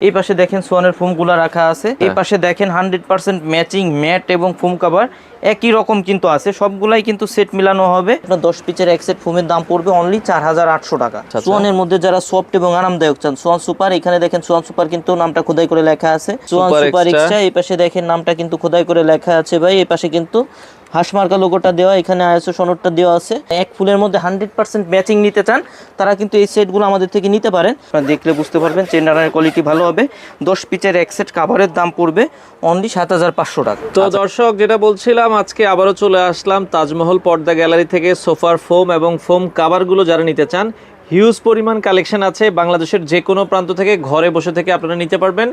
এই পাশে দেখেন সোয়ানের ফোমগুলো রাখা আছে। এই পাশে দেখেন হান্ড্রেড পার্সেন্ট ম্যাচিং ম্যাট এবং ফোম কাভার একই রকম কিন্তু আছে সবগুলাই কিন্তু সেট মিলানো হবে। আপনার দশ পিচের এক সেট ফোমের দাম পড়বে অনলি চার হাজার আটশো টাকা। আচ্ছা। সোয়ানের মধ্যে যারা সফট এবং আরামদায়ক চান সোয়ান সুপার এখানে দেখেন সোয়ান সুপার কিন্তু নামটা খোদাই করে লেখা আছে। Schwann super. এক্সট্রা এই পাশে দেখেন নামটা কিন্তু খোদাই করে লেখা আছে ভাই। এই পাশে কিন্তু হাঁস মার্কা লোগোটা দেওয়া এখানে আইএসও সনদটা দেওয়া আছে। এক ফুলের মধ্যে হান্ড্রেড পার্সেন্ট ম্যাচিং নিতে চান তারা কিন্তু এই সেটগুলো আমাদের থেকে নিতে পারেন। আপনারা দেখলে বুঝতে পারবেন চেন্ডারের কোয়ালিটি ভালো হবে। দশ পিচের এক সেট কাভারের দাম পড়বে অনলি সাত হাজার পাঁচশো টাকা। তো দর্শক যেটা বলছিলাম আজকে আবারও চলে আসলাম তাজমহল পর্দা গ্যালারি থেকে সোফার ফোম এবং ফোম কাভারগুলো যারা নিতে চান। হিউজ পরিমাণ কালেকশন আছে বাংলাদেশের যে কোনো প্রান্ত থেকে ঘরে বসে থেকে আপনারা নিতে পারবেন।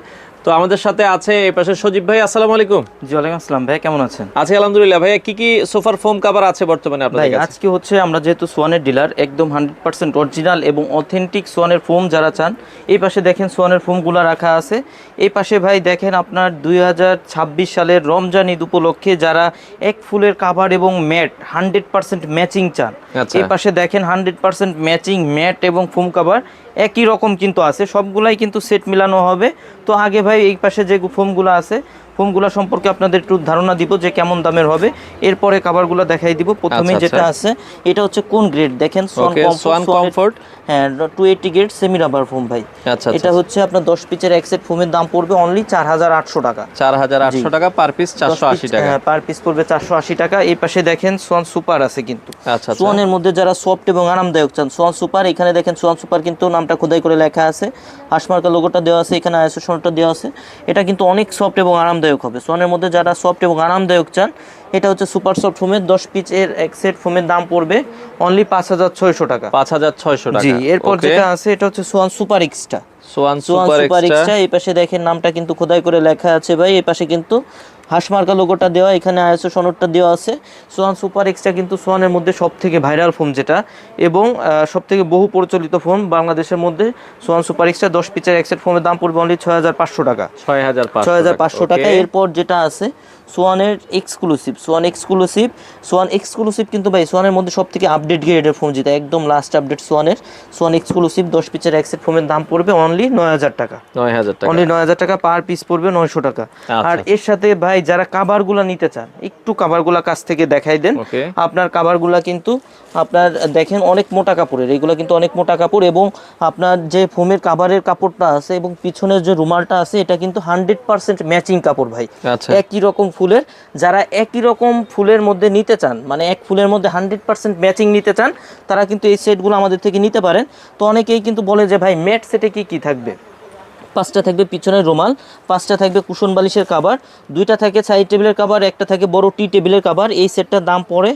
তো আমাদের সাথে আছে এই পাশে সজীব ভাই আসসালামু আলাইকুম। জি ওয়ালাইকুম আসসালাম। ভাই কেমন আছেন? আছি আলহামদুলিল্লাহ। ভাইয়া কি কি সোফার ফোম কাভার আছে বর্তমানে ভাই আপনাদের কাছে? আজকে হচ্ছে আমরা যেহেতু সোয়ানের ডিলার একদম হান্ড্রেড পার্সেন্ট অরিজিনাল এবং অথেন্টিক সোয়ানের ফোম যারা চান এই পাশে দেখেন সোয়ানের ফোমগুলো রাখা আছে। এই পাশে ভাই দেখেন আপনার দুই হাজার ছাব্বিশ সালের রমজান ঈদ উপলক্ষে যারা এক ফুলের কাভার এবং ম্যাট হান্ড্রেড পার্সেন্ট ম্যাচিং চান। আচ্ছা। এই পাশে দেখেন হান্ড্রেড পার্সেন্ট ম্যাচিং ম্যাট এবং ফোম কাভার একই রকম কিন্তু আছে, সবগুলাই কিন্তু সেট মিলানো হবে। তো আগে ভাই এই পাশে যে ফোমগুলো আছে ফোমগুলো সম্পর্কে আপনাদের একটু ধারণা দিব যে কেমন দামের হবে। এরপরে কাভারগুলো দেখাই দিব। প্রথমে আচ্ছা, যেটা আচ্ছা। আছে এটা হচ্ছে কোন গ্রেড? দেখেন সোয়ান Comfort। হ্যাঁ two eighty grade semi rubber foam ভাই। আচ্ছা এটা হচ্ছে আপনার দশ পিচের এক সেট ফোমের দাম পড়বে অনলি চার হাজার আটশো টাকা। চার হাজার আটশো টাকা পার পিস চারশো আশি টাকা। পার পিস পড়বে চারশো আশি টাকা। এই পাশে দেখেন সোয়ান সুপার আছে কিন্তু। আচ্ছা সোয়ানের মধ্যে যারা সফট এবং আরামদায়ক চান সোয়ান সুপার এখানে দেখেন সোয়ান সুপার কিন্তু নামটা খোদাই করে লেখা আছে। হাসমার্কা লোগোটা দেওয়া আছে এখানে আইএসও সনদটা দেওয়া আছে। এটা কিন্তু অনেক সফট এবং আরামদায়ক হবে। সোয়ানের মধ্যে যারা সফট এবং আরামদায়ক চান এটা হচ্ছে সুপার সফট ফোমের দশ পিচ এর এক সেট ফোমের দাম পড়বে অনলি পাঁচ হাজার ছয়শো টাকা। পাঁচ হাজার ছয়শো টাকা। জি এরপর যেটা আছে এটা হচ্ছে Swan super extra Swan super extra এই পাশে দেখেন নামটা কিন্তু খোদাই করে লেখা আছে ভাই এই পাশে কিন্তু হাঁসমার্কা লোগোটা দেওয়া এখানে আইএসও সনদটা দেওয়া আছে। সোয়ান সুপার এক্সট্রা কিন্তু সোয়ানের মধ্যে সব থেকে ভাইরাল ফোন যেটা এবং সব থেকে বহু প্রচলিত ফোন বাংলাদেশের মধ্যে সোয়ান সুপার এক্সট্রা দশ পিচের একসেট ফোনের দাম পড়বে অনলি ছয় হাজার পাঁচশো টাকা। ছয় হাজার ছয় হাজার পাঁচশো টাকা। এরপর যেটা আছে সোয়ানের exclusive Swan exclusive Swan exclusive কিন্তু ভাই সোয়ানের মধ্যে সব থেকে আপডেট গ্রেডের ফোন যেটা একদম লাস্ট আপডেট সোয়ানের সোয়ান এক্সক্লুসিভ দশ পিচের একসেট ফোনের দাম পড়বে অনলি নয় হাজার টাকা। নয় হাজার টাকা। অনলি নয় হাজার টাকা পার পিস পড়বে নয়শো টাকা। আচ্ছা। আর এর সাথে ভাই যারা কাভারগুলা নিতে চান একটু কাভারগুলা কাছ থেকে দেখাই দেন। আপনার কাভারগুলা কিন্তু আপনার দেখেন অনেক মোটা কাপড়ের এগুলো কিন্তু অনেক মোটা কাপড় এবং আপনার যে ফোমের কাভারের কাপড়টা আছে এবং পিছনের যে রুমালটা আছে এটা কিন্তু হান্ড্রেড পার্সেন্ট ম্যাচিং কাপড় ভাই। আচ্ছা। একই রকম ফুলের যারা একই রকম ফুলের মধ্যে নিতে চান মানে এক ফুলের মধ্যে হান্ড্রেড পার্সেন্ট ম্যাচিং নিতে চান তারা কিন্তু এই সেটগুলো আমাদের থেকে নিতে পারেন। তো অনেকেই কিন্তু বলে যে ভাই ম্যাট সেটে কি কি থাকবে? পাঁচটা থাকবে পিছনের রুমাল পাঁচটা থাকবে কুশন বালিশের কাবার দুইটা থাকে সাইড টেবিলের কাবার একটা থাকে বড় টি টেবিলের কাবার। এই সেটটার দাম পড়ে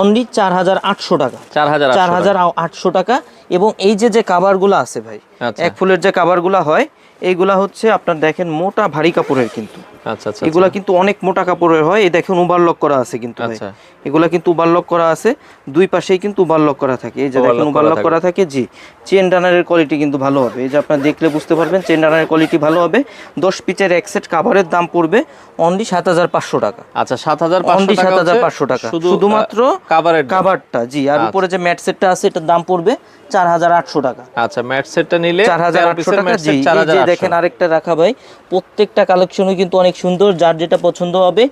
অনলি চার হাজার আটশো টাকা। চার হাজার চার হাজার আটশো টাকা। এবং এই যে যে কাভারগুলো আছে ভাই আচ্ছা। এক ফুলের যে কাভারগুলো হয় এইগুলা হচ্ছে আপনার দেখেন মোটা ভারী কাপড়ের কিন্তু। আচ্ছা আচ্ছা এগুলা কিন্তু অনেক মোটা কাপড়ের হয় এই দেখুন ওভারলক করা আছে কিন্তু আচ্ছা। এগুলা কিন্তু ওভারলক করা আছে দুই পাশেই কিন্তু ওভারলক করা থাকে। এই যে দেখুন ওভারলক করা থাকে জি। চেন রানারের কোয়ালিটি কিন্তু ভালো হবে। এই যে আপনারা দেখলে বুঝতে পারবেন চেন রানারের কোয়ালিটি ভালো হবে। দশ পিচের এক সেট কাভারের দাম পড়বে অনলি সাত হাজার পাঁচশো টাকা। আচ্ছা সাত হাজার অনলি সাত টাকা হাজার পাঁচশো টাকা। শুধু শুধুমাত্র কাভারের কাভারটা জি। আর। উপরে যে ম্যাট সেটটা আছে এটার দাম পড়বে চার হাজার আটশো টাকা। আচ্ছা ম্যাট সেটটা নিলে চার হাজার আটশো টাকা জি এই দেখেন আরেকটা রাখা ভাই। প্রত্যেকটা কালেকশনই কিন্তু অনেক সুন্দর যার যেটা পছন্দ হবে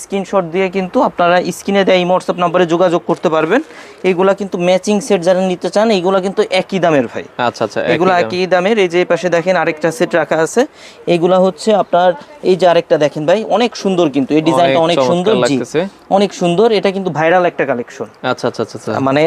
স্ক্রিনশট দিয়ে কিন্তু আপনারা স্ক্রিনে দেয় হোয়াটসঅ্যাপ নাম্বারে যোগাযোগ করতে পারবেন। এইগুলা কিন্তু ম্যাচিং সেট যারা নিতে চান এইগুলা কিন্তু একই দামের ভাই। আচ্ছা আচ্ছা এগুলো একই দামের এই যে পাশে দেখেন আরেকটা সেট রাখা আছে। এইগুলা হচ্ছে আপনার এই যে আরেকটা দেখেন ভাই অনেক সুন্দর কিন্তু এই ডিজাইনটা অনেক সুন্দর জি। অনেক সুন্দর। এটা কিন্তু ভাইরাল একটা কালেকশন আচ্ছা আচ্ছা আচ্ছা আচ্ছা। মানে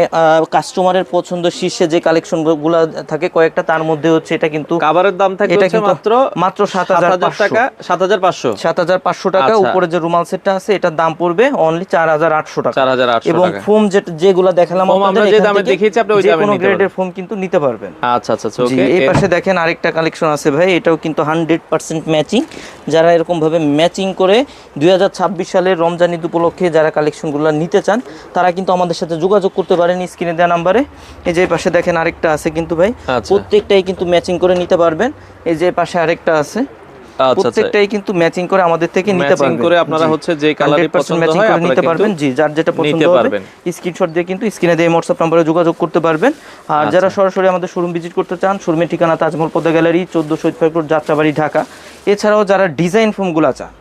কাস্টমারের পছন্দ শীর্ষে যে কালেকশনগুলো থাকে কয়েকটা তার মধ্যে হচ্ছে এটা কিন্তু কাভারের দাম থাকবে এটা কিন্তু মাত্র মাত্র সাত হাজার টাকা সাত হাজার পাঁচশো। সাত হাজার পাঁচশো টাকা আচ্ছা। উপরে যে রুমাল সেটটা আছে এটার দাম পড়বে অনলি চার হাজার আটশো টাকা। চার হাজার আটশো এবং ফোম যেগুলো দেখালাম আমরা যে দামে দেখিয়েছি আপনি ওই যে দামে গ্রেডের ফোম কিন্তু নিতে পারবেন। আচ্ছা আচ্ছা আচ্ছা ওকে। এই পাশে দেখেন আরেকটা কালেকশন আছে ভাই এটাও কিন্তু হান্ড্রেড পার্সেন্ট ম্যাচিং যারা এরকম ভাবে ম্যাচিং করে দুই সালের রমজান ঈদ উপলক্ষে যারা কালেকশনগুলো নিতে চান তারা কিন্তু আমাদের সাথে যোগাযোগ করতে পারেন স্ক্রিনে দেওয়া নাম্বারে। এই যে পাশে দেখেন আরেকটা আছে কিন্তু ভাই। আচ্ছা। প্রত্যেকটাই কিন্তু ম্যাচিং করে নিতে পারবেন। এই যে পাশে আরেকটা আছে। আচ্ছা। প্রত্যেকটাই কিন্তু ম্যাচিং করে আমাদের থেকে নিতে পারবেন। করে আপনারা হচ্ছে যে কালারই পছন্দ হয় আপনারা নিতে পারবেন। জি যার যেটা পছন্দ হবে স্ক্রিনশট দিয়ে কিন্তু স্ক্রিনে দিয়ে হোয়াটসঅ্যাপ নম্বরে যোগাযোগ করতে পারবেন। আর যারা আচ্ছা। সরাসরি আমাদের শোরুম ভিজিট করতে চান শোরুমের ঠিকানা তাজমহল পদ্মা গ্যালারি চোদ্দ শহীদ ফাইপুর যাত্রাবাড়ি ঢাকা। এছাড়াও যারা ডিজাইন ফোমগুলো চান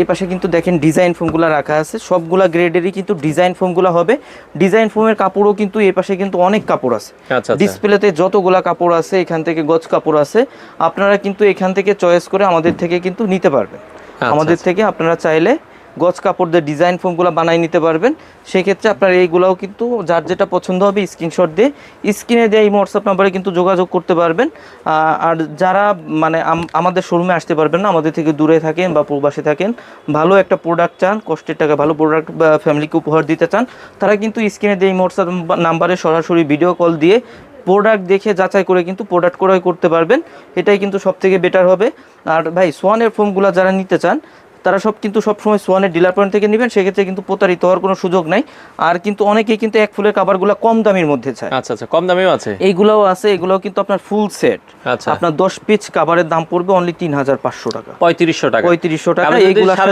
এই পাশে কিন্তু দেখেন ডিজাইন ফোমগুলো রাখা আছে। সবগুলা গ্রেডেরই কিন্তু ডিজাইন ফোমগুলো হবে। ডিজাইন ফোমের কাপড়ও কিন্তু এই পাশে কিন্তু অনেক কাপড় আছে। আচ্ছা আচ্ছা। ডিসপ্লেতে যতগুলা কাপড় আছে এখান থেকে গজ কাপড় আছে আপনারা কিন্তু এখান থেকে চয়েস করে আমাদের থেকে কিন্তু নিতে পারবেন। আচ্ছা, আমাদের থেকে আপনারা চাইলে গজ কাপড় দিয়ে ডিজাইন ফোমগুলো বানাই নিতে পারবেন। সেক্ষেত্রে আপনার এইগুলাও কিন্তু যার যেটা পছন্দ হবে স্ক্রিনশট দিয়ে স্ক্রিনে দিয়ে এই হোয়াটসঅ্যাপ নাম্বারে কিন্তু যোগাযোগ করতে পারবেন। আর যারা মানে আমাদের শোরুমে আসতে পারবেন না, আমাদের থেকে দূরে থাকেন বা প্রবাসে থাকেন, ভালো একটা প্রোডাক্ট চান, কষ্টের টাকা, ভালো প্রোডাক্ট বা ফ্যামিলিকে উপহার দিতে চান, তারা কিন্তু স্ক্রিনে দিয়ে এই হোয়াটসঅ্যাপ নাম্বারে সরাসরি ভিডিও কল দিয়ে প্রোডাক্ট দেখে যাচাই করে কিন্তু প্রোডাক্ট ক্রয় করতে পারবেন। এটাই কিন্তু সব থেকে বেটার হবে। আর ভাই সোয়ানের ফোমগুলো যারা নিতে চান তারা সব কিন্তু সবসময় সোয়ানের ডিলার পয়েন্ট থেকে নেবেন সেক্ষেত্রে কিন্তু প্রতারিত হওয়ার কোনো সুযোগ নাই। আর কিন্তু অনেকেই কিন্তু এক ফুলের কাভারগুলো কম দামের মধ্যে চায়। আচ্ছা আচ্ছা কম দামেও আছে? এইগুলোও আছে এগুলোও কিন্তু আপনার ফুল সেট আচ্ছা। আপনার দশ পিস কাভারের দাম পড়বে অনলি তিন হাজার পাঁচশো টাকা। পঁয়ত্রিশশো টাকা। পঁয়ত্রিশশো টাকা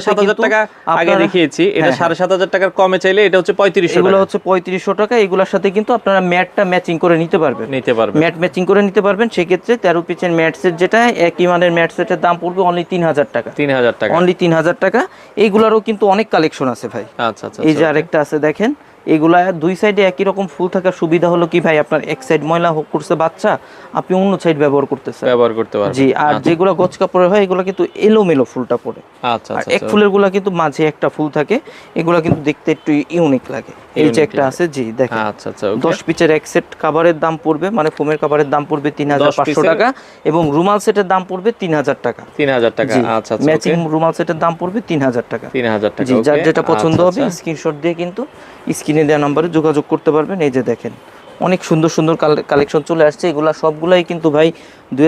সাত হাজার টাকা আগে দেখিয়েছি এটা হ্যাঁ, সাড়ে সাত হাজার টাকার কমে চাইলে এটা হচ্ছে পঁয়ত্রিশশো এগুলো হচ্ছে পঁয়ত্রিশশো টাকা এগুলোর সাথে কিন্তু আপনারা ম্যাটটা ম্যাচিং করে নিতে পারবেন। নিতে পারবেন। ম্যাট ম্যাচিং করে নিতে পারবেন সেক্ষেত্রে তেরো পিসের ম্যাট সেট যেটা একই মানের ম্যাট সেটের দাম পড়বে অনলি তিন হাজার টাকা। তিন হাজার টাকা। অনলি তিন হাজার টাকা। এইগুলারও কিন্তু অনেক কালেকশন আছে ভাই। আচ্ছা আচ্ছা এই যে আরেকটা আছে দেখেন এগুলা দুই সাইডে একই রকম ফুল থাকার সুবিধা হলো কি ভাই? আপনার এক সাইড ময়লা হোক করছে বাচ্চা আপনি অন্য সাইড ব্যবহার করতেছেন। ব্যবহার করতে পারবে জি আর যেগুলো গছ কাপড়ের হয় এগুলো কিন্তু এলোমেলো ফুলটা পড়ে। আচ্ছা আর আচ্ছা। এক ফুলেরগুলা কিন্তু মাঝে একটা ফুল থাকে এগুলো কিন্তু দেখতে একটু ইউনিক লাগে। এই যে একটা আছে জি দেখেন। আচ্ছা আচ্ছা okay। দশ পিচের এক সেট কাভারের দাম পড়বে মানে ফোমের কাভারের দাম পড়বে তিন হাজার 10 পাঁচশো পিসের? টাকা এবং রুমাল সেটের দাম পড়বে তিন হাজার টাকা। তিন হাজার টাকা আচ্ছা আচ্ছা ম্যাচিং রুমাল সেটের দাম পড়বে তিন হাজার টাকা। তিন হাজার টাকা জি যার যেটা পছন্দ আচ্ছা, হবে আচ্ছা। স্ক্রিনশট দিয়ে কিন্তু স্ক্রিনে দেওয়া নম্বরে যোগাযোগ করতে পারবেন। এই যে দেখেন অনেক সুন্দর সুন্দর কালেকশন চলে আসছে। এগুলা সবগুলাই কিন্তু ভাই দুই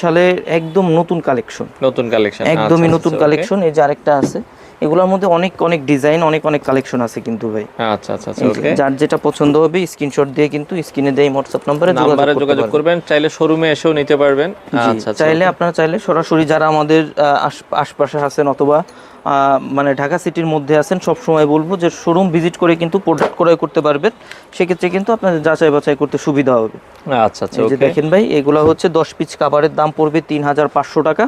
সালের একদম নতুন কালেকশন। নতুন কালেকশন একদমই নতুন কালেকশন। এই যে আরেকটা আছে এগুলোর মধ্যে অনেক অনেক ডিজাইন অনেক অনেক কালেকশন আছে কিন্তু ভাই। আচ্ছা আচ্ছা আচ্ছা ওকে। যার যেটা পছন্দ হবে স্ক্রিনশট দিয়ে কিন্তু স্ক্রিনে দেয় হোয়াটসঅ্যাপ নম্বরে নাম্বারে যোগাযোগ করবেন চাইলে শোরুমে এসেও নিতে পারবেন। আচ্ছা আচ্ছা চাইলে আপনারা চাইলে সরাসরি যারা আমাদের আশপাশে আছেন অথবা মানে ঢাকা সিটির মধ্যে আছেন সব সময় বলব যে শোরুম ভিজিট করে কিন্তু প্রোডাক্ট ক্রয় করতে পারবেন। সেক্ষেত্রে কিন্তু আপনাদের যাচাই বাছাই করতে সুবিধা হবে। আচ্ছা আচ্ছা এই যে দেখেন ভাই এগুলো হচ্ছে দশ পিস কাভারের দাম পড়বে তিন হাজার পাঁচশো টাকা।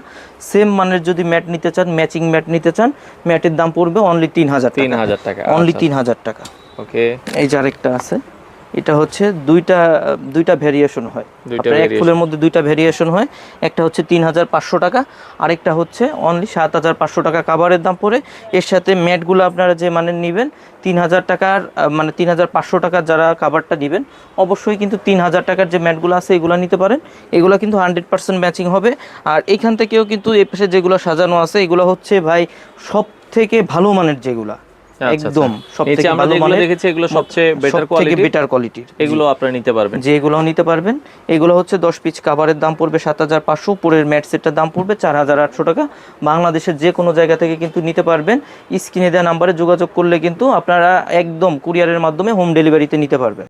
সেম মানের যদি ম্যাট নিতে চান ম্যাচিং ম্যাট নিতে চান ম্যাটের দাম পড়বে অনলি তিন হাজার তিন হাজার টাকা অনলি আচ্ছা, তিন হাজার টাকা। ওকে এই যে আরেকটা আছে। এটা হচ্ছে দুইটা দুইটা ভেরিয়েশন হয়। আপনার এক ফুলের মধ্যে দুইটা ভেরিয়েশন হয় একটা হচ্ছে তিন হাজার পাঁচশো টাকা আরেকটা হচ্ছে অনলি সাত হাজার পাঁচশো টাকা কাভারের দাম পড়ে। এর সাথে ম্যাটগুলো আপনারা যে মানে নেবেন তিন হাজার টাকার মানে তিন হাজার পাঁচশো টাকার যারা কাভারটা নেবেন অবশ্যই কিন্তু তিন হাজার টাকার যে ম্যাটগুলো আছে এগুলো নিতে পারেন। এগুলো কিন্তু হান্ড্রেড পার্সেন্ট ম্যাচিং হবে। আর এখান থেকেও কিন্তু এই পাশে যেগুলো সাজানো আছে এগুলো হচ্ছে ভাই সব থেকে ভালো মানের যেগুলা। একদম সব নিচে থেকে আমরা ভালো মানের দেখেছি এগুলো সবচেয়ে বেটার কোয়ালিটি বেটার এগুলো আপনারা নিতে পারবেন। যে এগুলোও নিতে পারবেন। এগুলো হচ্ছে দশ পিস কাভারের দাম পড়বে সাত হাজার পাঁচশো। উপরের ম্যাট সেটের দাম পড়বে চার হাজার আটশো টাকা। বাংলাদেশের যে কোনো জায়গা থেকে কিন্তু নিতে পারবেন। স্ক্রিনে দেওয়া নাম্বারে যোগাযোগ করলে কিন্তু আপনারা একদম কুরিয়ারের মাধ্যমে হোম ডেলিভারিতে নিতে পারবেন।